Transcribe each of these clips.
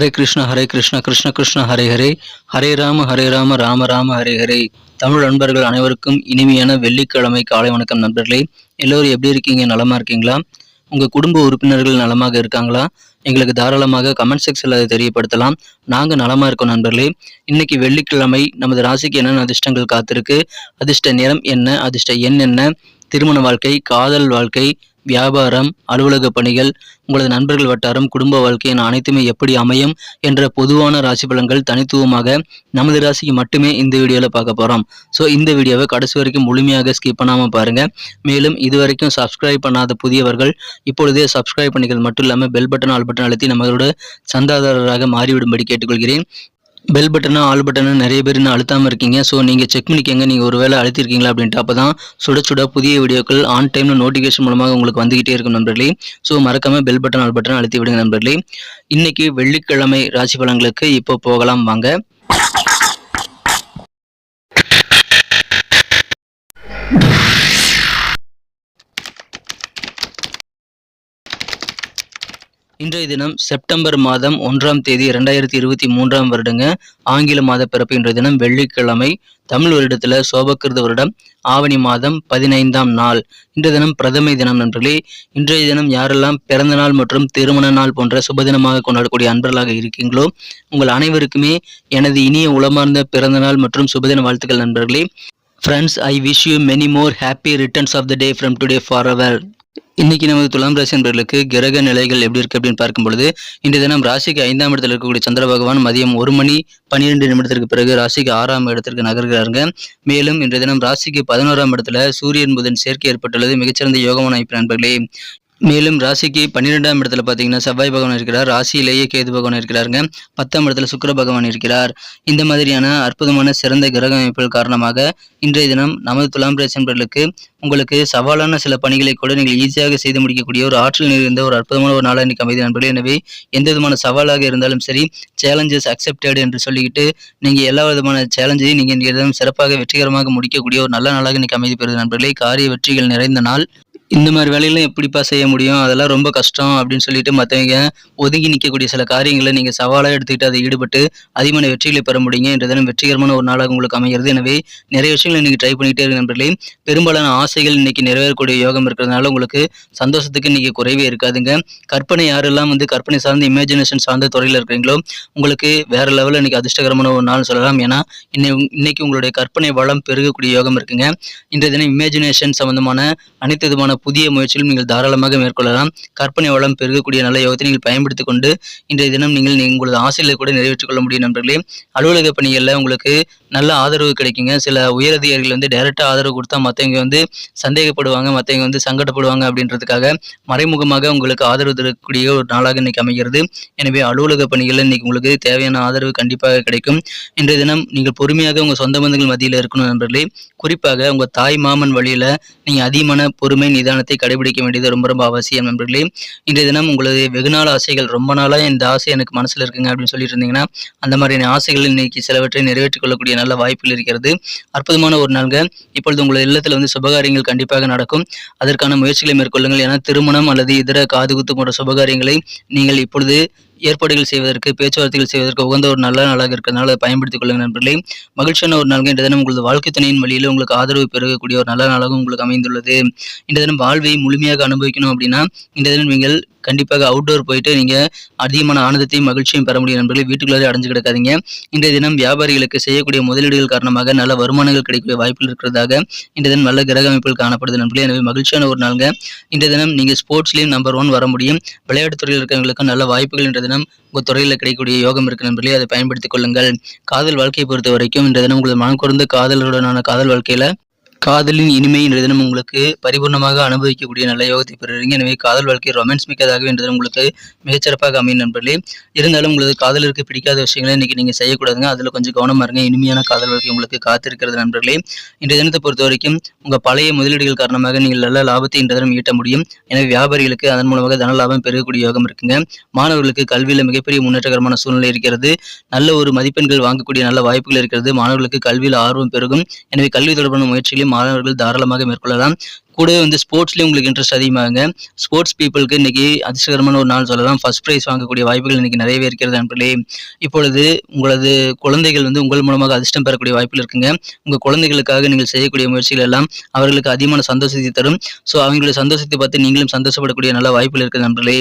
ஹரே கிருஷ்ண ஹரே கிருஷ்ண கிருஷ்ண கிருஷ்ண ஹரே ஹரே ஹரே ராம ஹரே ராம ராம ராம ஹரே ஹரே தமிழ் நண்பர்கள் அனைவருக்கும் இனிமையான வெள்ளிக்கிழமை காலை வணக்கம் நண்பர்களே. எல்லோரும் எப்படி இருக்கீங்க? நலமா இருக்கீங்களா? உங்க குடும்ப உறுப்பினர்கள் நலமாக இருக்காங்களா? எங்களுக்கு தாராளமாக கமெண்ட் செக்ஷனில் அதை தெரியப்படுத்தலாம். நாங்கள் நலமா இருக்கோம் நண்பர்களே. இன்னைக்கு வெள்ளிக்கிழமை நமது ராசிக்கு என்னென்ன அதிர்ஷ்டங்கள் காத்திருக்கு? அதிர்ஷ்ட நிறம் என்ன? அதிர்ஷ்ட எண் என்ன? திருமண வாழ்க்கை காதல் வாழ்க்கை வியாபாரம் அலுவலக பணிகள் உங்களது நண்பர்கள் வட்டாரம் குடும்ப வாழ்க்கை என அனைத்துமே எப்படி அமையும் என்ற பொதுவான ராசி பலன்கள் தனித்துவமாக நமது ராசிக்கு மட்டுமே இந்த வீடியோவில் பார்க்க போகிறோம் ஸோ இந்த வீடியோவை கடைசி வரைக்கும் முழுமையாக ஸ்கிப் பண்ணாமல் பாருங்கள் மேலும் இதுவரைக்கும் சப்ஸ்கிரைப் பண்ணாத புதியவர்கள் இப்பொழுதே சப்ஸ்கிரைப் பண்ணிகள் மட்டும் இல்லாமல் பெல் பட்டன் ஆல் பட்டன் அழுத்தி நம்மளோட சந்தாதாரராக மாறிவிடும்படி கேட்டுக்கொள்கிறேன். பெல் பட்டனா ஆல் பட்டனா நிறைய பேர் இன்னும் அழுத்தாமல் இருக்கீங்க. ஸோ நீங்கள் செக் பண்ணிக்கங்க. நீங்கள் ஒரு வேளை அழுத்திருக்கீங்களா அப்படின்ட்டு அப்போ தான் சுட சுட புதிய வீடியோக்கள் ஆன் டைமில் நோட்டிஃபிகேஷன் மூலமாக உங்களுக்கு வந்துகிட்டே இருக்கும் நண்பர்களே. ஸோ மறக்காமல் பெல் பட்டன் ஆல் பட்டன் அழுத்தி விடுங்க நண்பர்களே. இன்னைக்கு வெள்ளிக்கிழமை ராசி பலன்களுக்கு இப்போ போகலாம் வாங்க. இன்றைய தினம் செப்டம்பர் மாதம் ஒன்றாம் தேதி இரண்டாயிரத்தி இருபத்தி மூன்றாம் வருடங்க. ஆங்கில மாத பிறப்பு இன்றைய தினம் வெள்ளிக்கிழமை தமிழ் வருடத்தில் சோபக்கிருத வருடம் ஆவணி மாதம் பதினைந்தாம் நாள். இன்றைய தினம் பிரதமை தினம் நண்பர்களே. இன்றைய தினம் யாரெல்லாம் பிறந்த நாள் மற்றும் திருமண நாள் போன்ற சுபதினமாக கொண்டாடக்கூடிய அன்பர்களாக இருக்கீங்களோ உங்கள் அனைவருக்குமே எனது இனிய உளமார்ந்த பிறந்த நாள் மற்றும் சுபதின வாழ்த்துக்கள் நண்பர்களே. Friends I wish you many more happy returns of the day from today for our இன்னைக்கு நமது துலாம் ராசி என்பவர்களுக்கு கிரக நிலைகள் எப்படி இருக்கு அப்படின்னு பார்க்கும் பொழுது இன்றைய தினம் ராசிக்கு ஐந்தாம் இடத்துல இருக்கக்கூடிய சந்திர பகவான் மதியம் ஒரு மணி பன்னிரெண்டு நிமிடத்திற்கு பிறகு ராசிக்கு ஆறாம் இடத்திற்கு நகர்கிறாருங்க. மேலும் இன்றைய தினம் ராசிக்கு பதினோராம் இடத்துல சூரியன் புதன் சேர்க்கை ஏற்பட்டுள்ளது. மிகச்சிறந்த யோகமான அமைப்பு நண்பர்களே மேலும் ராசிக்கு பன்னிரெண்டாம் இடத்துல பார்த்தீங்கன்னா செவ்வாய் பகவான் இருக்கிறார். ராசியிலேயே கேது பகவான் இருக்கிறாருங்க. பத்தாம் இடத்துல சுக்கிர பகவான் இருக்கிறார். இந்த மாதிரியான அற்புதமான சிறந்த கிரக அமைப்புகள் காரணமாக இன்றைய தினம் நமது துலாம் ராசி உங்களுக்கு சவாலான சில பணிகளை கூட நீங்கள் ஈஸியாக செய்து முடிக்கக்கூடிய ஒரு ஆற்றல் நிறைந்த ஒரு அற்புதமான ஒரு நாளாக இன்னைக்கு அமைதி நண்பர்களே. எனவே எந்த விதமான சவாலாக இருந்தாலும் சரி சேலஞ்சஸ் அக்செப்டட் என்று சொல்லிக்கிட்டு நீங்கள் எல்லா விதமான சேலஞ்சையும் நீங்கள் இன்றைய தினம் சிறப்பாக வெற்றிகரமாக முடிக்கக்கூடிய ஒரு நல்ல நாளாக இன்னைக்கு அமைதி பெறுது நண்பர்களே. காரிய வெற்றிகள் நிறைந்த நாள். இந்த மாதிரி வேலையெல்லாம் எப்படிப்பா செய்ய முடியும்? அதெல்லாம் ரொம்ப கஷ்டம் அப்படின்னு சொல்லிட்டு மற்றவங்க ஒதுங்கி நிற்கக்கூடிய சில காரியங்களை நீங்கள் சவாலாக எடுத்துக்கிட்டு அதை ஈடுபட்டு அதிகமான வெற்றிகளை பெற முடியுங்க. என்ற தினம் வெற்றிகரமான ஒரு நாளாக உங்களுக்கு அமைகிறது. எனவே நிறைய விஷயங்களை இன்றைக்கி ட்ரை பண்ணிகிட்டே இருக்க நண்பர்களே. பெரும்பாலான ஆசைகள் இன்னைக்கு நிறைவேறக்கூடிய யோகம் இருக்கிறதுனால உங்களுக்கு சந்தோஷத்துக்கு இன்றைக்கி குறைவே இருக்காதுங்க. கற்பனை யாரெல்லாம் வந்து கற்பனை சார்ந்த இமேஜினேஷன் சார்ந்த துறையில் இருக்கிறீங்களோ உங்களுக்கு வேற லெவலில் இன்னைக்கு அதிர்ஷ்டகரமான ஒரு நாள் சொல்லலாம். ஏன்னா இன்னை இன்னைக்கு உங்களுடைய கற்பனை வளம் பெருகக்கூடிய யோகம் இருக்குங்க. இன்றைய தினம் இமேஜினேஷன் சம்பந்தமான அனைத்து விதமான புதிய முயற்சிகளும் நீங்கள் தாராளமாக மேற்கொள்ளலாம். கற்பனை வளம் பெருகக்கூடிய நல்ல யோகத்தை நீங்கள் பயன்படுத்திக் கொண்டு இன்றைய தினம் நீங்கள் உங்களது ஆசைகளை கூட நிறைவேற்றிக் கொள்ள முடியும் நண்பர்களே. அலுவலக பணிகளில் உங்களுக்கு நல்ல ஆதரவு கிடைக்குங்க. சில உயரதிகாரிகள் வந்து டைரெக்டாக ஆதரவு கொடுத்தா மற்றவங்க வந்து சந்தேகப்படுவாங்க மற்றவங்க வந்து சங்கடப்படுவாங்க அப்படின்றதுக்காக மறைமுகமாக உங்களுக்கு ஆதரவு தரக்கூடிய ஒரு நாளாக இன்னைக்கு அமைகிறது. எனவே அலுவலக பணிகளில் இன்னைக்கு உங்களுக்கு தேவையான ஆதரவு கண்டிப்பாக கிடைக்கும். இன்றைய தினம் நீங்கள் பொறுமையாக உங்கள் சொந்த பந்தங்கள் மத்தியில் இருக்கணும் நண்பர்களே. குறிப்பாக உங்கள் தாய் மாமன் வழியில் நீங்கள் அதிகமான பொறுமை நிதானத்தை கடைபிடிக்க வேண்டியது ரொம்ப ரொம்ப அவசியம் நண்பர்களே. இன்றைய தினம் உங்களது வெகுநாள் ஆசைகள் ரொம்ப நாளாக இந்த ஆசை எனக்கு மனசில் இருக்குங்க அப்படின்னு சொல்லிட்டு இருந்தீங்கன்னா அந்த மாதிரியான ஆசைகள் இன்னைக்கு சிலவற்றை நிறைவேற்றிக் கொள்ளக்கூடிய நல்ல வாய்ப்புகள் இருக்கிறது. அற்புதமான ஒரு நாள்ங்க. இப்பொழுது உங்களது இல்லத்தில் வந்து சுபகாரியங்கள் கண்டிப்பாக நடக்கும். அதற்கான முயற்சிகளை மேற்கொள்ளுங்கள். ஏன்னா திருமணம் அல்லது இதர காதுகுத்து போன்ற சுபகாரியங்களை நீங்கள் இப்பொழுது ஏற்பாடுகள் செய்வதற்கு பேச்சுவார்த்தைகள் செய்வதற்கு உகந்த ஒரு நல்ல நாளாக இருக்கிறதுனால அதை பயன்படுத்திக் கொள்ளுங்கள் நண்பர்களே. மகிழ்ச்சியான ஒரு நாள் இன்றைய தினம் உங்களது வாழ்க்கை துணையின் வழியில் உங்களுக்கு ஆதரவு பெறக்கூடிய ஒரு நல்ல நாளாக உங்களுக்கு அமைந்துள்ளது. இன்றைய தினம் வாழ்வை முழுமையாக அனுபவிக்கணும் அப்படின்னா இன்றைய தினம் நீங்கள் கண்டிப்பாக அவுட்டோர் போயிட்டு நீங்கள் அதிகமான ஆனந்தத்தையும் மகிழ்ச்சியும் பெற முடியும் நண்பர்களே. வீட்டுக்குள்ளே அடைஞ்சு கிடக்காதீங்க. இன்றைய தினம் வியாபாரிகளுக்கு செய்யக்கூடிய முதலீடுகள் காரணமாக நல்ல வருமானங்கள் கிடைக்கக்கூடிய வாய்ப்புகள் இருக்கிறதாக இன்றைய தினம் நல்ல கிரக அமைப்புகள் காணப்படுது நண்பர்களே. எனவே மகிழ்ச்சியான ஒரு நாளுங்க. இன்றைய தினம் நீங்கள் ஸ்போர்ட்ஸ்லேயும் நம்பர் ஒன் வர முடியும். விளையாட்டுத் துறையில் இருக்கிறவங்களுக்கு நல்ல வாய்ப்புகள் இன்றைய தினம் உங்கள் துறையில் கிடைக்கக்கூடிய யோகம் இருக்கு நண்பர்களே அதை பயன்படுத்திக் கொள்ளுங்கள். காதல் வாழ்க்கையை பொறுத்த வரைக்கும் இன்றைய தினம் உங்களது மனம் குறைந்த காதலருடனான காதல் வாழ்க்கையில காதலின் இனிமை இன்றைய தினம் உங்களுக்கு பரிபூர்ணமாக அனுபவிக்கக்கூடிய நல்ல யோகத்தை பெறுறீங்க எனவே காதல் வாழ்க்கை ரொமான்ஸ் மிக்கதாகவே இன்றைய தினம் உங்களுக்கு மிகச்சிறப்பாக அமையும் நண்பர்களே. இருந்தாலும் உங்களுக்கு காதலருக்கு பிடிக்காத விஷயங்களை இன்னைக்கு நீங்கள் செய்யக்கூடாதுங்க. அதில் கொஞ்சம் கவனமாக இருங்க. இனிமையான காதல் வாழ்க்கை உங்களுக்கு காத்திருக்கிறது நண்பர்களே. இன்றைய தினத்தை பொறுத்த வரைக்கும் உங்கள் பழைய முதலீடுகள் காரணமாக நீங்கள் நல்ல லாபத்தை இன்றைய தினம் ஈட்ட முடியும். எனவே வியாபாரிகளுக்கு அதன் மூலமாக தன லாபம் பெருகக்கூடிய யோகம் இருக்குங்க. மாணவர்களுக்கு கல்வியில் மிகப்பெரிய முன்னேற்றகரமான சூழ்நிலை இருக்கிறது. நல்ல ஒரு மதிப்பெண்கள் வாங்கக்கூடிய நல்ல வாய்ப்புகள் இருக்கிறது. மாணவர்களுக்கு கல்வியில் ஆர்வம் பெருகும். எனவே கல்வி தொடர்பான முயற்சிகளையும் மாணவர்கள் தாராளமாக மேற்கொள்ளலாம். கூடவே வந்து ஸ்போர்ட்ஸ்லேயும் உங்களுக்கு இன்ட்ரெஸ்ட் அதிகமாகுங்க ஸ்போர்ட்ஸ் பீப்புளுக்கு இன்னைக்கு அதிர்ஷ்டகரமான ஒரு நாள் சொல்லலாம். ஃபர்ஸ்ட் ப்ரைஸ் வாங்கக்கூடிய வாய்ப்புகள் இன்னைக்கு நிறையவே இருக்கிறது நண்பர்களே. இப்பொழுது உங்களது குழந்தைகள் வந்து உங்கள் மூலமாக அதிர்ஷ்டம் பெறக்கூடிய வாய்ப்புகள் இருக்குங்க. உங்கள் குழந்தைகளுக்காக நீங்கள் செய்யக்கூடிய முயற்சிகள் எல்லாம் அவர்களுக்கு அதிகமான சந்தோஷத்தை தரும். ஸோ அவங்களுடைய சந்தோஷத்தை பார்த்து நீங்களும் சந்தோஷப்படக்கூடிய நல்ல வாய்ப்புகள் இருக்குது நண்பர்களே.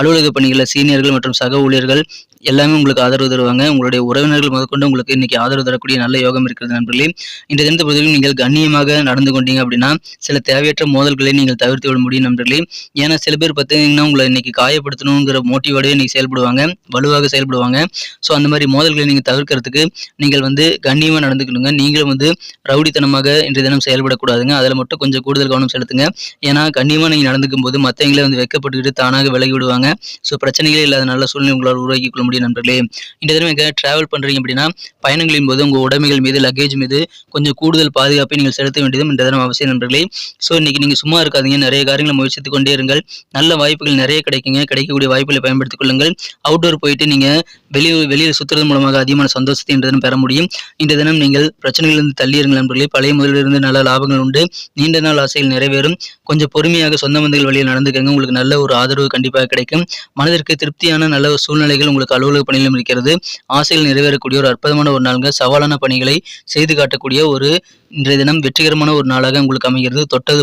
அலுவலக பணிகளில் சீனியர்கள் மற்றும் சக ஊழியர்கள் எல்லாமே உங்களுக்கு ஆதரவு தருவாங்க. உங்களுடைய உறவினர்கள் முதற்கொண்டு உங்களுக்கு இன்னைக்கு ஆதரவு தரக்கூடிய நல்ல யோகம் இருக்கிறது நண்பர்களே. இந்த தினத்தை பொறுத்தவரைக்கும் நீங்கள் கண்ணியமாக நடந்து கொண்டீங்க அப்படின்னா சில தேவையற்ற மோதல்களை நீங்கள் தவிர்த்து விட முடியும் நண்பர்களே. ஏன்னா சில பேர் பார்த்தீங்கன்னா உங்களை இன்னைக்கு காயப்படுத்தணுங்கிற மோட்டிவோடய இன்னைக்கு செயல்படுவாங்க வலுவாக செயல்படுவாங்க. ஸோ அந்த மாதிரி மோதல்களை நீங்கள் தவிர்க்கிறதுக்கு நீங்கள் வந்து கண்ணியமாக நடந்துக்கணுங்க. நீங்களும் வந்து ரவுடித்தனமாக இன்றைய தினம் செயல்படக்கூடாதுங்க. அதில் மட்டும் கொஞ்சம் கூடுதல் கவனம் செலுத்துங்க. ஏன்னா கண்ணியமாக நீங்கள் நடந்துக்கும் போது மற்றவங்களே வந்து வெக்கப்பட்டுக்கிட்டு தானாக விலகி விடுவாங்க ஸோ பிரச்சனைகளே இல்லாத நல்ல சூழ்நிலை உங்களால் உருவாக்கி கொள்ள முடியும் நண்பர்களே. இந்த தினம் எங்கே ட்ராவல் பண்ணுறீங்க அப்படின்னா பயணங்களின் போது உங்கள் உடைமைகள் மீது லக்கேஜ் மீது கொஞ்சம் கூடுதல் பாதுகாப்பை நீங்கள் செலுத்த வேண்டியதும் இந்த தினம் அவசியம் நண்பர்களே. ஸோ இன்னைக்கு நீங்கள் சும்மா இருக்காதீங்க. நிறைய காரியங்களை முயற்சித்து கொண்டே இருங்கள். நல்ல வாய்ப்புகள் நிறைய கிடைக்குங்க. கிடைக்கக்கூடிய வாய்ப்புகளை பயன்படுத்திக் கொள்ளுங்கள். அவுட்டோர் போயிட்டு நீங்கள் வெளியே வெளியில் சுற்றுறது மூலமாக அதிகமான சந்தோஷத்தை இந்த தினம் பெற முடியும். இந்த தினம் நீங்கள் பிரச்சனைகளிலிருந்து தள்ளி இருங்கள் நண்பர்களே. பழைய முதலிலிருந்து நல்ல லாபங்கள் உண்டு. நீண்ட நாள் ஆசைகள் நிறைவேறும். கொஞ்சம் பொறுமையாக சொந்த பந்தங்கள் வழியில் நடந்துக்கங்க. உங்களுக்கு நல்ல ஒரு ஆதரவு கண்டிப்பாக கிடைக்கும். மனதிற்கு திருப்தியான நல்ல ஒரு சூழ்நிலைகள் உங்களுக்கு அலுவலக பணியிலும் இருக்கிறது. ஆசைகள் நிறைவேறக்கூடிய ஒரு அற்புதமான ஒரு நாளுங்க. சவாலான பணிகளை செய்து காட்டக்கூடிய ஒரு இன்றைய தினம் வெற்றிகரமான ஒரு நாளாக உங்களுக்கு அமைகிறது. தொட்டது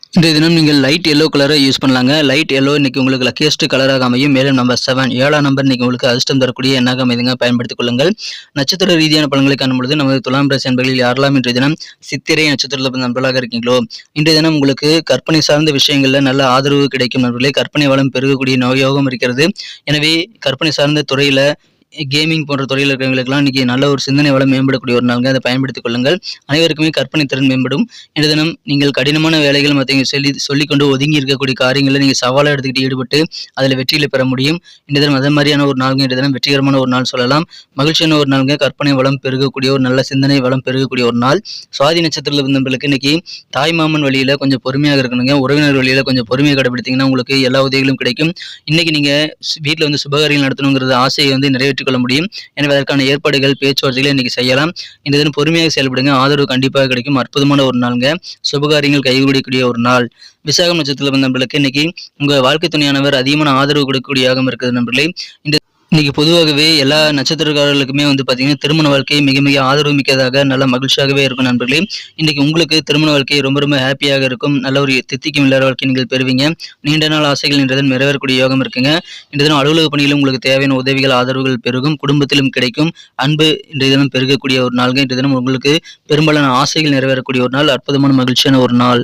இந்த தினம் நீங்கள் லைட் எல்லோ கலரை யூஸ் பண்ணலாங்க. லைட் எல்லோ இன்னைக்கு உங்களுக்கு லக்கியஸ்ட் கலராக அமையும். மேலும் நம்பர் செவன் ஏழாம் நம்பர் இன்னைக்கு உங்களுக்கு அதிர்ஷ்டம் தரக்கூடிய எண்ணாக அமைதுங்க. பயன்படுத்திக் கொள்ளுங்கள். நட்சத்திர ரீதியான பலன்களை காணும் பொழுது நமது துலாம் ராசி என்பதில் யாரெல்லாம் இன்றைய தினம் சித்திரை நட்சத்திரத்தில் நண்பர்களாக இருக்கீங்களோ இன்றைய தினம் உங்களுக்கு கற்பனை சார்ந்த விஷயங்களில் நல்ல ஆதரவு கிடைக்கும் நண்பர்களே. கற்பனை வளம் பெருகக்கூடிய நோயோகம் இருக்கிறது. எனவே கற்பனை சார்ந்த துறையில் கேமிங் போன்ற துறையில் இருக்கிறவங்களுக்குலாம் இன்னைக்கு நல்ல ஒரு சிந்தனை வளம் மேம்படக்கூடிய ஒரு நாளுங்க. அதை பயன்படுத்திக் கொள்ளுங்கள். அனைவருக்குமே கற்பனை திறன் மேம்படும். இந்த தினம் நீங்கள் கடினமான வேலைகள் மற்றவங்க சொல்லி சொல்லிக்கொண்டு ஒதுங்கி இருக்கக்கூடிய காரியங்களில் நீங்கள் சவாலாக எடுத்துக்கிட்டு ஈடுபட்டு அதில் வெற்றியில் பெற முடியும். இந்த தினம் அதே மாதிரியான ஒரு நாளுங்க. இந்த தினம் வெற்றிகரமான ஒரு நாள் சொல்லலாம். மகிழ்ச்சியான ஒரு நாளுங்க. கற்பனை வளம் பெருகக்கூடிய ஒரு நல்ல சிந்தனை வளம் பெருகக்கூடிய ஒரு நாள். சுவாதி நட்சத்திரத்தில் இருந்தவங்களுக்கு இன்னைக்கு தாய் மாமன் வழியில் கொஞ்சம் பொறுமையாக இருக்கணுங்க. உறவினர் வழியில் கொஞ்சம் பொறுமையை கடைபிடித்தீங்கன்னா உங்களுக்கு எல்லா உதவிகளும் கிடைக்கும். இன்னைக்கு நீங்கள் வீட்டில் வந்து சுபகாரியம் நடத்தணுங்கிறது ஆசையை வந்து நிறைவேற்ற கொள்ள முடியும். எனவே அதற்கான ஏற்பாடுகள் பேச்சுவார்த்தைகளை இன்னைக்கு செய்யலாம். இந்த தினம் பொறுமையாக செயல்படுங்க. ஆதரவு கண்டிப்பாக கிடைக்கும். அற்புதமான ஒரு நாளுங்க. சுபகாரியங்கள் கைகூடக்கூடிய ஒரு நாள். விசாகம் நட்சத்திரத்தில் வந்த நண்பர்களுக்கு இன்னைக்கு உங்கள் வாழ்க்கை துணையானவர் அதிகமான ஆதரவு கொடுக்கக்கூடிய யாகம் இருக்குது நண்பர்களே. இந்த இன்னைக்கு பொதுவாகவே எல்லா நட்சத்திரக்காரர்களுக்குமே வந்து பார்த்தீங்கன்னா திருமண வாழ்க்கை மிக மிக ஆதரவு மிக்கதாக நல்ல மகிழ்ச்சியாகவே இருக்கும் நண்பர்களே. இன்னைக்கு உங்களுக்கு திருமண வாழ்க்கை ரொம்ப ரொம்ப ஹாப்பியாக இருக்கும். நல்ல ஒரு தித்திக்கும் இல்லாத வாழ்க்கை நீங்கள் பெறுவீங்க. நீண்ட நாள் ஆசைகள் என்றதன் நிறைவேறக்கூடிய யோகம் இருக்குங்க. இன்றைய தினம் அலுவலக பணியிலும் உங்களுக்கு தேவையான உதவிகள் ஆதரவுகள் பெருகும். குடும்பத்திலும் கிடைக்கும். அன்பு இன்றைய தினம் பெருகக்கூடிய ஒரு நாள்கள் இன்றைய தினம் உங்களுக்கு பெரும்பாலான ஆசைகள் நிறைவேறக்கூடிய ஒரு நாள். அற்புதமான மகிழ்ச்சியான ஒரு நாள்.